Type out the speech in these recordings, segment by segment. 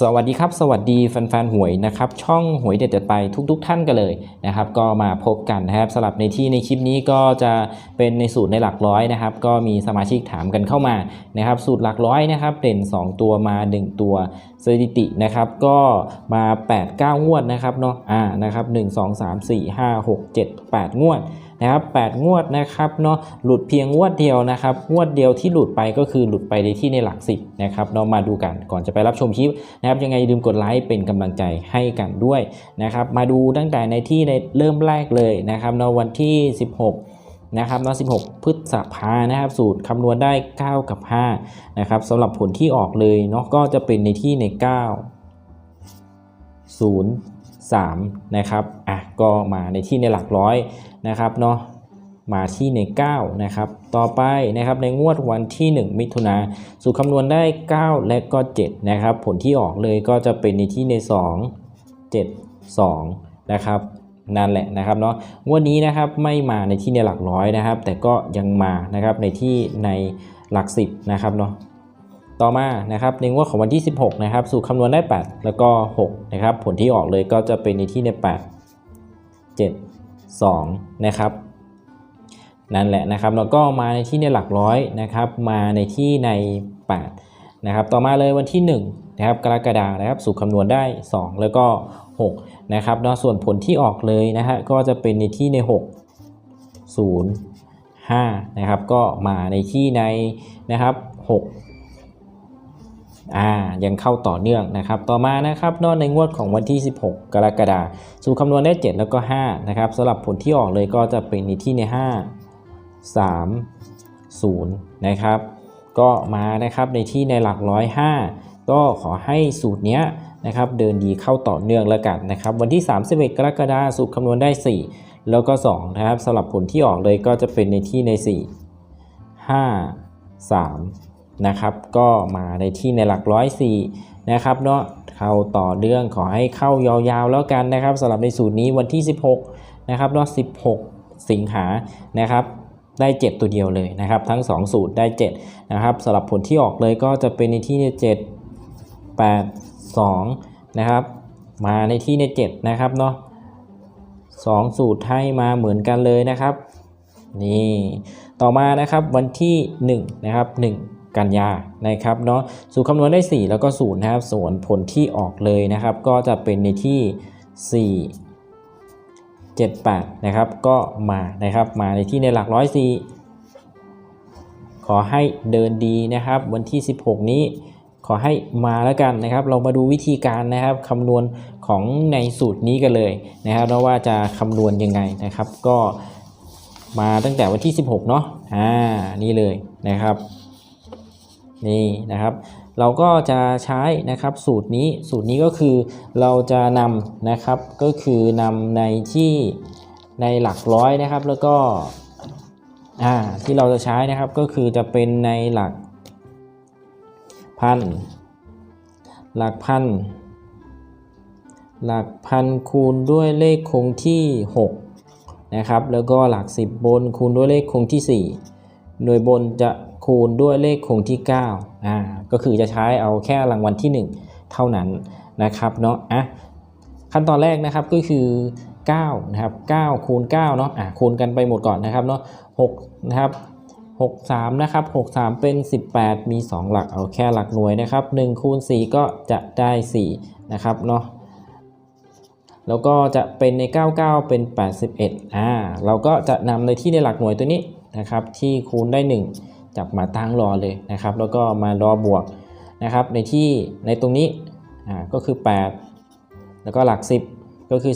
สวัสดีครับ สวัสดีแฟนๆหวยนะครับช่องหวยเด็ดๆไปทุกๆท่านกันเลยนะครับ ก็มาพบกันนะครับสำหรับในที่ในคลิปนี้ก็จะเป็นในสูตรในหลักร้อยนะครับ ก็มีสมาชิกถามกันเข้ามานะครับ สูตรหลักร้อยนะครับเด่น 2 ตัวมา 1 ตัวสถิตินะครับก็มา 8 9 งวดนะครับเนาะอ่านะครับ1 2 3 4 5 6 7 8 งวด นะครับ8งวดนะครับเนาะหลุดเพียงงวดเดียวนะครับงวดเดียวที่หลุดไปก็คือหลุดไปในที่ในหลักสิบนะครับเรามาดูกันก่อนจะไปรับชมคลิปนะครับยังไงลืมกดไลค์เป็นกำลังใจให้กันด้วยนะครับมาดูตั้งแต่ในที่ในเริ่มแรกเลยนะครับเนาะวันที่ 16นะครับเนาะ16 พฤษภานะครับ สูตรคำนวณได้ 9 กับ 5 นะครับสำหรับผลที่ออกเลยเนาะก็จะเป็นในที่ใน 9 0 3นะครับอะก็มาในที่ในหลักร้อยนะครับเนาะมาที่ใน9นะครับต่อไปนะครับในงวดวันที่ 1 มิถุนาสูตรคำนวณได้ 9 และก็7นะครับผลที่ออกเลยก็จะเป็นในที่ใน 2 7 2นะครับนั่นแหละนะครับเนาะงวดนี้นะครับไม่มาในที่ในหลักร้อยนะครับ แต่ก็ยังมานะครับในที่ในหลัก10นะครับเนาะ ต่อมานะครับในงวดของวันที่ 16 นะครับ สูตรคำนวณได้ 8 แล้วก็ 6 นะครับ ผลที่ออกเลยก็จะเป็นในที่ใน 8 7 2 นะครับ นั่นแหละนะครับ แล้วก็มาในที่ในหลักร้อยนะครับ มาในที่ใน 8 นะครับ ต่อมาเลยวันที่ 1 นะครับ กรกฎานะครับ สูตรคำนวณได้ 2 แล้วก็ 6 นะครับเนาะส่วนผลที่ออกเลยนะฮะ ก็จะเป็นในที่ใน 6 0 5 นะครับ ก็มาในที่ในนะครับ 6 อ่ายังเข้าต่อเนื่องนะครับ ต่อมานะครับนอกในงวดของวันที่ 16 กรกฎาคมสูตรคำนวณได้ 7 แล้วก็5นะครับสำหรับผลที่ออกเลยก็จะเป็นในที่ใน 5 3 0นะครับก็มานะครับในที่ในหลักร้อย5ก็ขอให้สูตรเนี้ยนะครับเดินดีเข้าต่อเนื่องแล้วกันนะครับ วันที่ 31 กรกฎาคมสูตรคำนวณได้ 4 แล้วก็2นะครับสำหรับผลที่ออกเลยก็จะเป็นในที่ใน 4 5 3 นะครับ ก็มาในที่ในหลักร้อยสี่นะครับเนาะเข้าต่อเรื่องขอให้เข้ายาวๆแล้วกันนะครับสำหรับในสูตรนี้วันที่ 16นะครับเนาะ16 สิงหานะครับได้ 7 ตัวเดียวเลยนะครับ ทั้ง 2 สูตรได้ 7 นะครับสำหรับผลที่ออกเลยก็จะเป็นในที่ใน7 8 2 นะครับ มาในที่ใน 7 นะครับเนาะ2สูตรให้มาเหมือนกันเลยนะครับ นี่ ต่อมานะครับวันที่ 1 นะครับ 1 กันยานะครับเนาะสูตรคำนวณได้ 4 แล้วก็0นะครับส่วนผลที่ออกเลยนะครับ ก็จะเป็นในที่ 4 7 8 นะครับก็มานะครับมาในที่ในหลักร้อยสี่ขอให้เดินดีนะครับ วันที่ 16 นี้ขอให้มาแล้วกันนะครับ เรามาดูวิธีการนะครับคำนวณของในสูตรนี้กันเลยนะครับแล้วว่าจะคำนวณยังไงนะครับ ก็มาตั้งแต่วันที่ 16 เนาะอ่านี่เลยนะครับ นี่นะครับ เราก็จะใช้นะครับสูตรนี้สูตรนี้ก็คือเราจะนำนะครับก็คือนำในที่ในหลักร้อยนะครับ แล้วก็อ่าที่เราจะใช้นะครับก็คือจะเป็นในหลักพัน หลักพัน หลักพันคูณด้วยเลขคงที่ 6 นะครับ แล้วก็หลัก 10 บนคูณด้วยเลขคงที่4โดยบนจะ คูณด้วยเลขคงที่9อ่าก็คือจะใช้เอาแค่รางวัลที่ 1 เท่านั้นนะครับเนาะอะขั้นตอนแรกนะครับก็คือ9นะครับ9คูณ9เนาะอะคูณกันไปหมดก่อนนะครับเนาะ6นะครับ63นะครับ63 เป็น 18 มี 2 หลักเอาแค่หลักหน่วยนะครับ1คูณ4ก็จะได้4นะครับเนาะแล้วก็จะเป็นใน 99 เป็น 81อ่าเราก็จะนำในที่ในหลักหน่วยตัวนี้นะครับที่คูณได้ 1 จับมาตั้งรอเลยนะครับ แล้วก็มารอบวกนะครับ ในที่ในตรงนี้อ่าก็คือ 8 แล้วก็หลัก 10 ก็คือ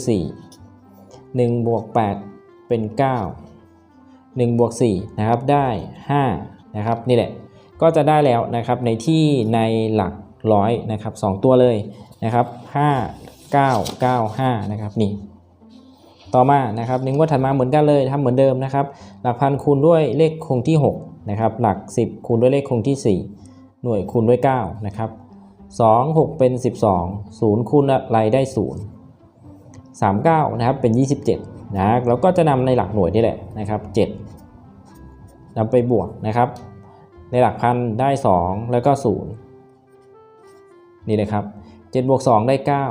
4 1บวก8เป็น 9 1บวก4นะครับได้5นะครับนี่แหละก็จะได้แล้วนะครับในที่ในหลักร้อยนะครับ2ตัวเลยนะครับ 5 9 9 5นะครับนี่ต่อมานะครับหนึ่งวัดถัดมาเหมือนกันเลยทำเหมือนเดิมนะครับ หลักพันคูณด้วยเลขคงที่ 6 นะครับ หลัก 10 คูณด้วยเลขคงที่ 4 หน่วยคูณด้วย9นะครับ2 6 เป็น 12 0 คูณอะไรได้ 0 39 นะครับ เป็น 27 นะเราก็จะนำในหลักหน่วยนี่แหละนะครับ 7นำไปบวกนะครับ ในหลักพันได้ 2 แล้วก็ 0 นี่เลยครับ7บวก2ได้ 9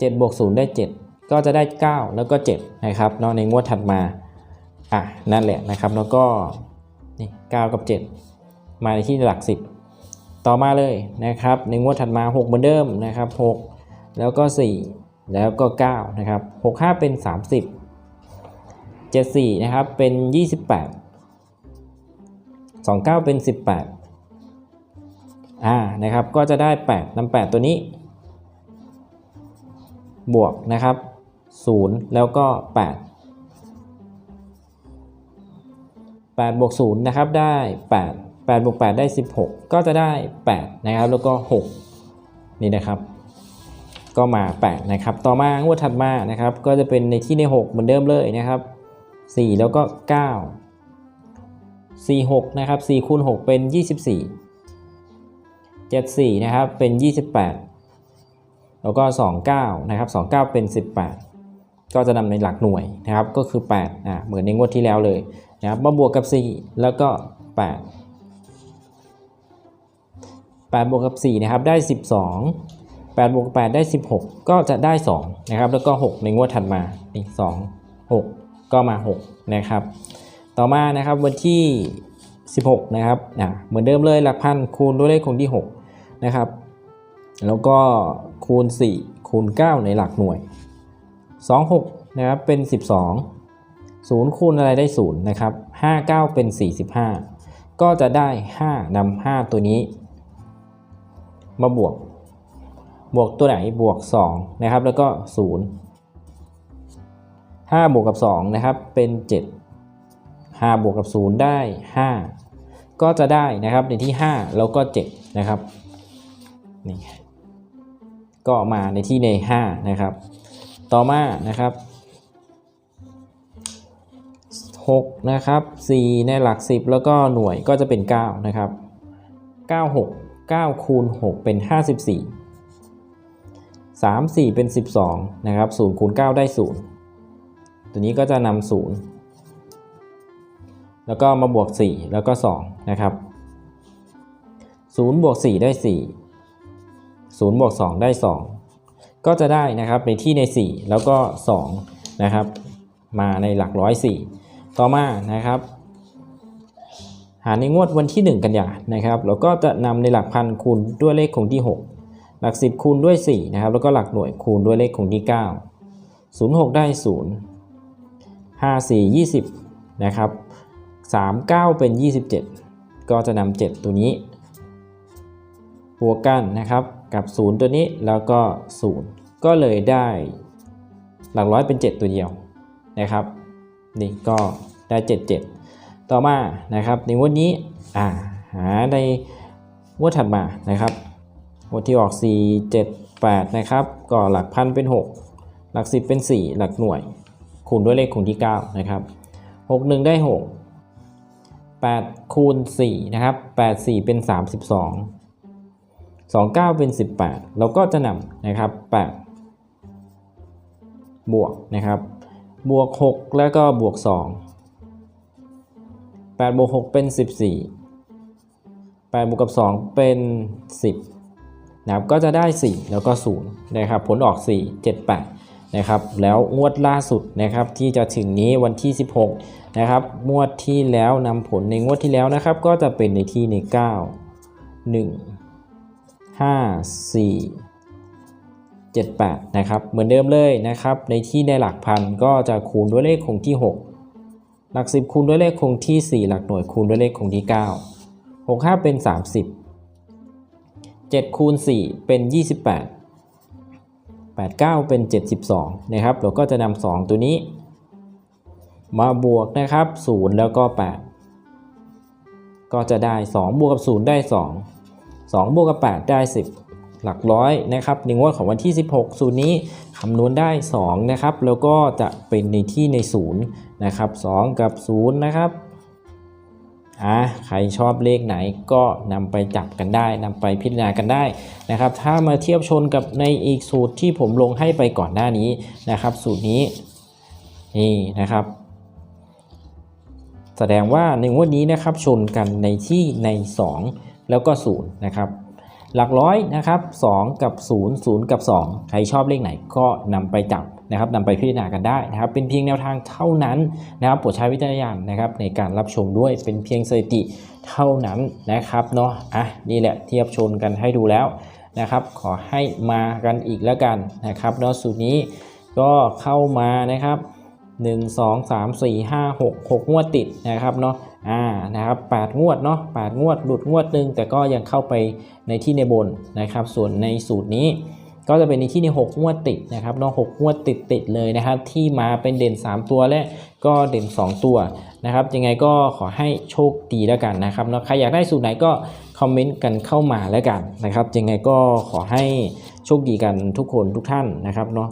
7บวก0ได้ 7 ก็จะได้ 9 แล้วก็ 7 นะครับเนาะในงวดถัดมา อะ นั่นแหละนะครับ แล้วก็ นี่9กับ 7 มาในที่หลัก 10 ต่อมาเลยนะครับในงวดถัดมา 6 เหมือนเดิมนะครับ6แล้วก็ 4 แล้วก็9นะครับ6 5 เป็น 30 7 4นะครับเป็น 28 2 9 เป็น 18อ่านะครับก็จะได้ 8นำ8ตัวนี้ บวกนะครับ 0 แล้วก็ 8 8บวก0นะครับได้ 8 8บวก8ได้ 16 ก็จะได้ 8 นะครับ แล้วก็ 6 นี่นะครับ ก็มา 8 นะครับ ต่อมางวดถัดมานะครับ ก็จะเป็นในที่ใน 6 เหมือนเดิมเลยนะครับ 4 แล้วก็ 9 4 6 นะครับ 4คูณ6 เป็น 24 74 นะครับ เป็น 28 แล้วก็ 29 นะครับ 29 เป็น 18 ก็จะนำในหลักหน่วยนะครับ ก็คือ 8 อ่า เหมือนในงวดที่แล้วเลย นะครับมาบวกกับ 4 แล้วก็ 8 8 บวกกับ 4 นะครับ ได้ 12 8บวกกับ8ได้ 16 ก็จะได้ 2 นะครับ แล้วก็ 6 ในงวดถัดมานี่2 6 ก็มา 6 นะครับ ต่อมานะครับวันที่ 16 นะครับอะเหมือนเดิมเลยหลักพันคูณด้วยเลขคงที่ 6 นะครับ แล้วก็คูณ 4 คูณ 9 ในหลักหน่วย 26 นะครับ เป็น 12 0คูณอะไรได้ 0 นะครับ 59 เป็น 45 ก็จะได้ 5นำ5ตัวนี้ มาบวก บวกตัวไหนบวก 2 นะครับ แล้วก็ 0 5 บวกกับ 2 นะครับ เป็น 7 5 บวกกับ 0 ได้ 5 ก็จะได้นะครับในที่ 5 แล้วก็ 7 นะครับนี่ก็มาในที่ใน 5 นะครับ ต่อมานะครับ 6นะครับ4ในหลัก 10 แล้วก็หน่วยก็จะเป็น 9 นะครับ 9 6 9คูณ6เป็น 54 3 4 เป็น 12 นะครับ0คูณ9ได้ 0 ตัวนี้ก็จะนำ0แล้วก็มาบวก 4 แล้วก็ 2 นะครับ0บวก 4 ได้ 4 0บวก 2 ได้ 2 ก็จะได้นะครับในที่ใน 4 แล้วก็ 2 นะครับ มาในหลักร้อยสี่ ต่อมานะครับหาในงวดวันที่ 1 กันยานะครับเราก็จะนำในหลักพันคูณด้วยเลขคงที่ 6 หลัก 10 คูณด้วย4นะครับแล้วก็หลักหน่วยคูณด้วยเลขคงที่ 9 0 6 ได้ 0 5 4 20นะครับ3 9 เป็น 27 ก็จะนำ7ตัวนี้บวกกันนะครับกับ 0 ตัวนี้แล้วก็ 0 ก็เลยได้หลักร้อยเป็น 7 ตัวเดียวนะครับ นี่ก็ได้ 77 ต่อมานะครับในงวดนี้อ่าหาในงวดถัดมานะครับงวดที่ออก 4 7 8 นะครับ ก็หลักพันเป็น 6 หลัก 10 เป็น 4 หลักหน่วย คูณด้วยเลขคงที่ 9 นะครับ 6 1 ได้ 6 8 คูณ 4 นะครับ 8 4 เป็น 32 29 เป็น 18 เราก็จะนำนะครับ 8 บวกนะครับ บวก 6 แล้วก็บวก 2 8 บวก 6 เป็น 14 8 บวกกับ 2 เป็น 10นะครับก็จะได้ 4 แล้วก็0นะครับผลออก 4 7 8นะครับแล้วงวดล่าสุดนะครับที่จะถึงนี้วันที่ 16นะครับงวดที่แล้วนำผลในงวดที่แล้วนะครับ ก็จะเป็นในที่ใน 9 1 5 4 78 นะครับ เหมือนเดิมเลยนะครับ ในที่ในหลักพันก็จะคูณด้วยเลขคงที่ 6 หลัก 10 คูณด้วยเลขคงที่ 4 หลักหน่วยคูณด้วยเลขคงที่ 9 6 5 เป็น 30 7 คูณ 4 เป็น 28 8 9 เป็น 72 นะครับ เราก็จะนำ2ตัวนี้ มาบวกนะครับ 0 แล้วก็ 8 ก็จะได้ 2 บวกกับ 0 ได้ 2 2 บวกกับ 8 ได้ 10 หลักร้อยนะครับในงวดของวันที่ 16 สูตรนี้คำนวณได้2นะครับแล้วก็จะเป็นในที่ใน0นะครับ2กับ0นะครับอะใครชอบเลขไหนก็นำไปจับกันได้นำไปพิจารณากันได้นะครับ ถ้ามาเทียบชนกับในอีกสูตรที่ผมลงให้ไปก่อนหน้านี้นะครับ สูตรนี้นี่นะครับ แสดงว่าในงวดนี้นะครับชนกันในที่ใน 2 แล้วก็0นะครับ หลักร้อยนะครับ2กับ 0 0 กับ 2 ใครชอบเลขไหนก็นำไปจับนะครับนำไปพิจารณากันได้นะครับ เป็นเพียงแนวทางเท่านั้นนะครับโปรดใช้วิจารณญาณนะครับในการรับชมด้วยเป็นเพียงสถิติเท่านั้นนะครับเนาะอะนี่แหละเทียบชนกันให้ดูแล้วนะครับ ขอให้มากันอีกแล้วกันนะครับเนาะสูตรนี้ก็เข้ามานะครับ 1 2 3 4 5 6 6งวดติดนะครับเนาะ อ่านะครับ8งวดเนาะ8งวดหลุดงวดหนึ่งแต่ก็ยังเข้าไปในที่ในบนนะครับ ส่วนในสูตรนี้ก็จะเป็นในที่ใน 6 งวดติดนะครับเนาะ6งวดติดติดเลยนะครับ ที่มาเป็นเด่น 3 ตัวและก็เด่น 2 ตัวนะครับ ยังไงก็ขอให้โชคดีแล้วกันนะครับเนาะใครอยากได้สูตรไหนก็คอมเมนต์กันเข้ามาแล้วกันนะครับ ยังไงก็ขอให้โชคดีกันทุกคนทุกท่านนะครับเนาะ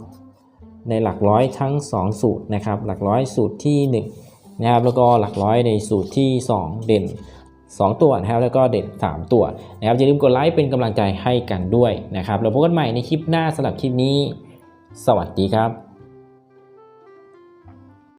ในหลักร้อยทั้ง 2 สูตรนะครับ หลักร้อยสูตรที่ 1 นะครับแล้วก็หลักร้อยในสูตรที่ 2 เด่น 2 ตัวนะครับแล้วก็เด่น 3 ตัวนะครับอย่าลืมกดไลค์เป็นกำลังใจให้กันด้วยนะครับเราพบกันใหม่ในคลิปหน้าสำหรับคลิปนี้ สวัสดีครับ